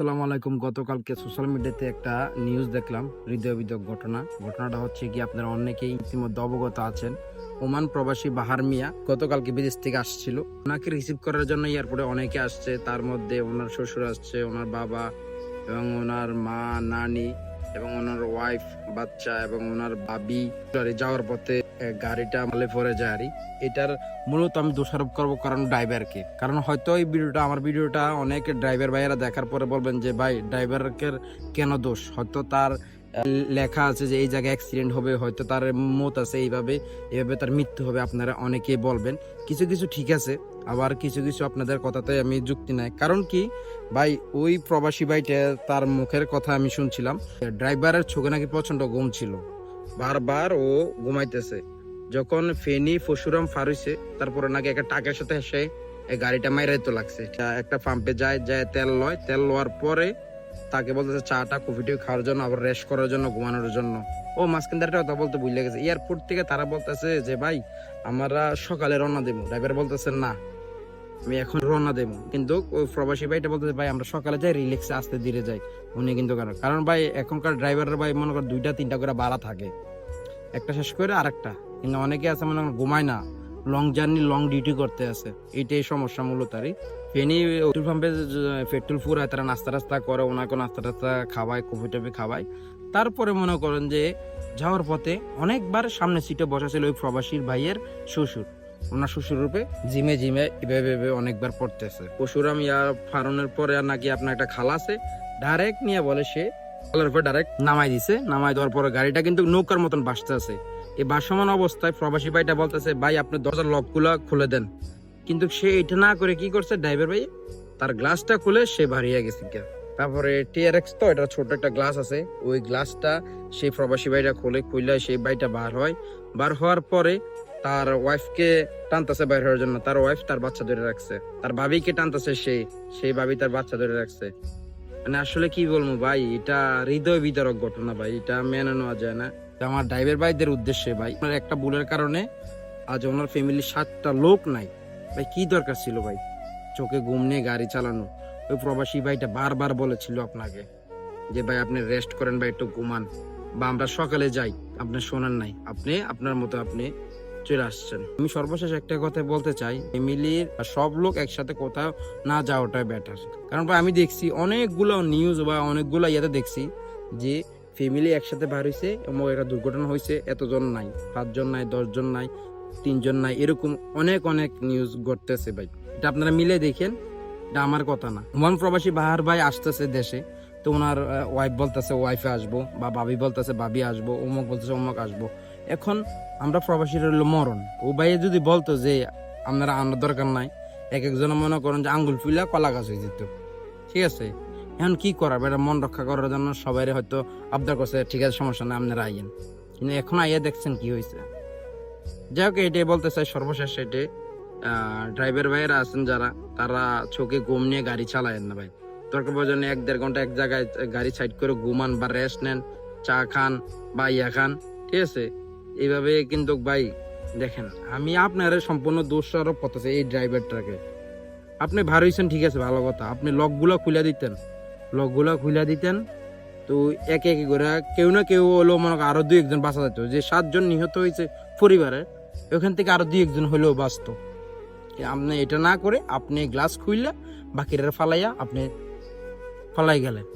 আসসালামু আলাইকুম। গতকালকে সোশ্যাল মিডিয়াতে একটা নিউজ দেখলাম হৃদয় বিদক ঘটনা। ঘটনাটা হচ্ছে কি, আপনারা অনেকেই ইতিমধ্যে অবগত আছেন। ওমান প্রবাসী বাহার মিয়া গতকালকে বিদেশ থেকে আসছিল। ওনাকে রিসিভ করার জন্য এয়ারপোর্টে অনেকে আসছে। তার মধ্যে ওনার শ্বশুর আসছে, ওনার বাবা এবং ওনার মা, নানি এবং ওনার ওয়াইফ বাচ্চা এবং ওনার বাবি যাওয়ার পথে গাড়িটা মালে পরে যায় আর এটার মূলত আমি দোষারোপ করব কারণ ড্রাইভারকে। কারণ হয়তো এই ভিডিওটা, আমার ভিডিওটা অনেক ড্রাইভার ভাইয়েরা দেখার পরে বলবেন যে, ভাই ড্রাইভারকে কেন দোষ? হয়তো তার লেখা আছে যে এই জায়গায় অ্যাক্সিডেন্ট হবে, হয়তো তার মত আছে এইভাবে এইভাবে তার মৃত্যু হবে, আপনারা অনেকেই বলবেন। কিছু কিছু ঠিক আছে, আবার কিছু কিছু আপনাদের কথাতে আমি যুক্তি নাই। কারণ কি, ভাই, ওই প্রবাসী ভাইটা তার মুখের কথা আমি শুনছিলাম ড্রাইভারের চোখে নাকি প্রচণ্ড ঘুম ছিল। বারবার ও ঘুমাইতেছে। যখন ফেনি ফসুরাম ফারুইছে তারপরে নাকি একটা টাকার সাথে এসে গাড়িটা মাইরাই তো লাগছে। একটা পাম্পে যায় যায় তেল লয়, তেল লওয়ার পরে তাকে বলতেছে চাটা, কফিটি খাওয়ার জন্য, আবার রেস্ট করার জন্য, ঘুমানোর জন্য। ও মাঝখানদারটা কথা বলতে ভুলে গেছে। এয়ারপোর্ট থেকে তারা বলতেছে যে, ভাই, আমরা সকালে রওনা দেবো। ড্রাইভার বলতেছে, না, আমি এখন রওনা দেবো। কিন্তু ওই প্রবাসী ভাইটা বলতেছে, ভাই, আমরা সকালে যাই রিল্যাক্সে আসতে ধীরে যাই। উনি কিন্তু কারণ কারণ ভাই, এখনকার ড্রাইভারের ভাই, মনে কর দুইটা, তিনটা করে ভাড়া থাকে। একটা শেষ করে আরেকটা। কিন্তু অনেকে আছে, মনে ঘুমায় না। লং জার্নি লং ডিউটি করতে আছে। এটাই সমস্যা মূলত আরই ফেনি পেট্রোল পাম্পে পেট্রোল ফুরায় তারা নাস্তা টাস্তা করে, ওনাকে নাস্তা টাস্তা খাওয়ায় কফি টফি খাওয়ায়। তারপরে মনে করেন যে, যাওয়ার পথে অনেকবার সামনে সিটে বসা ছিল ওই প্রবাসীর ভাইয়ের শ্বশুর। ওনার শ্বশুর রূপে জিমে জিমে এভাবে অনেকবার পড়তেছে। পশুরাম ইয়া ফারনের পরে আর নাকি আপনার একটা খালা আছে ডাইরেক্ট নিয়ে বলে সে, খালার উপরে ডাইরেক্ট নামাই দিছে। নামাই দেওয়ার পরে গাড়িটা কিন্তু নৌকার মতন বাসতে আছে এই ভাসমান অবস্থায় প্রবাসী ভাইটা বলতেছে, ভাই, আপনি দরজার লকগুলো খুলে দেন। কিন্তু সে এটা না করে কি করছে, ড্রাইভার ভাই? তার গ্লাসটা খুলে সে বাড়িয়ে গেছে। তারপরে টিআরএক্স তো, এটা ছোট একটা গ্লাস আছে। ওই গ্লাসটা সেই প্রবাসী ভাইটা খুলে খুলে সেই ভাইটা বার হয়। বার হওয়ার পরে তার ওয়াইফকে টানতেছে বাইর হওয়ার জন্য। তার ওয়াইফ তার বাচ্চা ধরে রাখছে। তার ভাবিকে টানতেছে সেই সেই ভাবি তার বাচ্চা ধরে রাখছে। মানে আসলে কি বলব ভাই, এটা হৃদয় বিতরক ঘটনা ভাই, এটা মেনে নেওয়া যায় না। আমার ড্রাইভার ভাইদের উদ্দেশ্যে ভাই। আপনার একটা ভুলের কারণে আজ ওনার ফ্যামিলির সাতটা লোক নাই। ভাই, কি দরকার ছিল ভাই? চোখে ঘুম নিয়ে গাড়ি চালানো। ওই প্রবাসী ভাইটা বারবার বলেছিল আপনাকে যে, ভাই, আপনি রেস্ট করেন, ভাই, একটু ঘুমান। বা আমরা সকালে যাই। আপনি শোনেন নাই। আপনি, আপনার মতো আপনি চলে আসছেন। আমি সর্বশেষ একটা কথা বলতে চাই ফ্যামিলির সব লোক একসাথে কোথাও না যাওয়াটাই বেটার কারণ আমি দেখছি অনেকগুলো নিউজ বা অনেকগুলো ইয়েতে দেখছি যে ফ্যামিলি একসাথে বার হয়েছে এবং একটা দুর্ঘটনা হয়েছে এতজন নাই, পাঁচজন নাই, দশজন নাই, তিনজন নাই, এরকম অনেক অনেক নিউজ ঘটতেছে ভাই। এটা আপনারা মিলে দেখেন, এটা আমার কথা না। মন প্রবাসী বাহার ভাই আসতেছে দেশে, তো ওনার ওয়াইফ বলতেছে ওয়াইফে আসব বা ভাবি বলতেছে, ভাবি আসব, অমুক বলতেছে, অমুক আসব। এখন আমরা প্রবাসীর হলো মরণ। ও ভাইয়ে যদি বলতো যে, আপনারা আনার দরকার নাই। এক একজন মনে করেন যে, আঙ্গুল ফুলা কলা গাছ হয়ে যেত। ঠিক আছে? এখন কি করার? এটা মন রক্ষা করার জন্য সবাই হয়তো আবদার করছে, ঠিক আছে, সমস্যা নাই আপনারা আইয়েন কিন্তু এখন আইয়া দেখছেন কি হয়েছে যাই হোক এটাই বলতে চাই, সর্বশেষ এটাই ড্রাইভার ভাইয়েরা আছেন যারা, তারা চোখে ঘুম নিয়ে গাড়ি চালায়েন না ভাই। দরকার এক দেড় ঘণ্টা এক জায়গায় গাড়ি সাইড করে ঘুমান বা রেস্ট নেন, চা খান বা ইয়া খান, ঠিক আছে? এইভাবে কিন্তু ভাই, দেখেন, আমি আপনার সম্পূর্ণ দোষ আরোপ করতেছি এই ড্রাইভারটাকে আপনি ভার হইছেন, ঠিক আছে, ভালো কথা। আপনি লকগুলো খুলে দিতেন। লকগুলো খুলে দিতেন। তো একে একে করে কেউ না কেউ হলো মনে করো আরও দুই একজন বাঁচা যেত যে সাতজন নিহত হয়েছে পরিবারে, ওখান থেকে আরও দুই একজন হলেও বাঁচত। আপনি এটা না করে আপনি গ্লাস খুললে বাকিরা ফালাইয়া আপনি ফালাই গেলেন।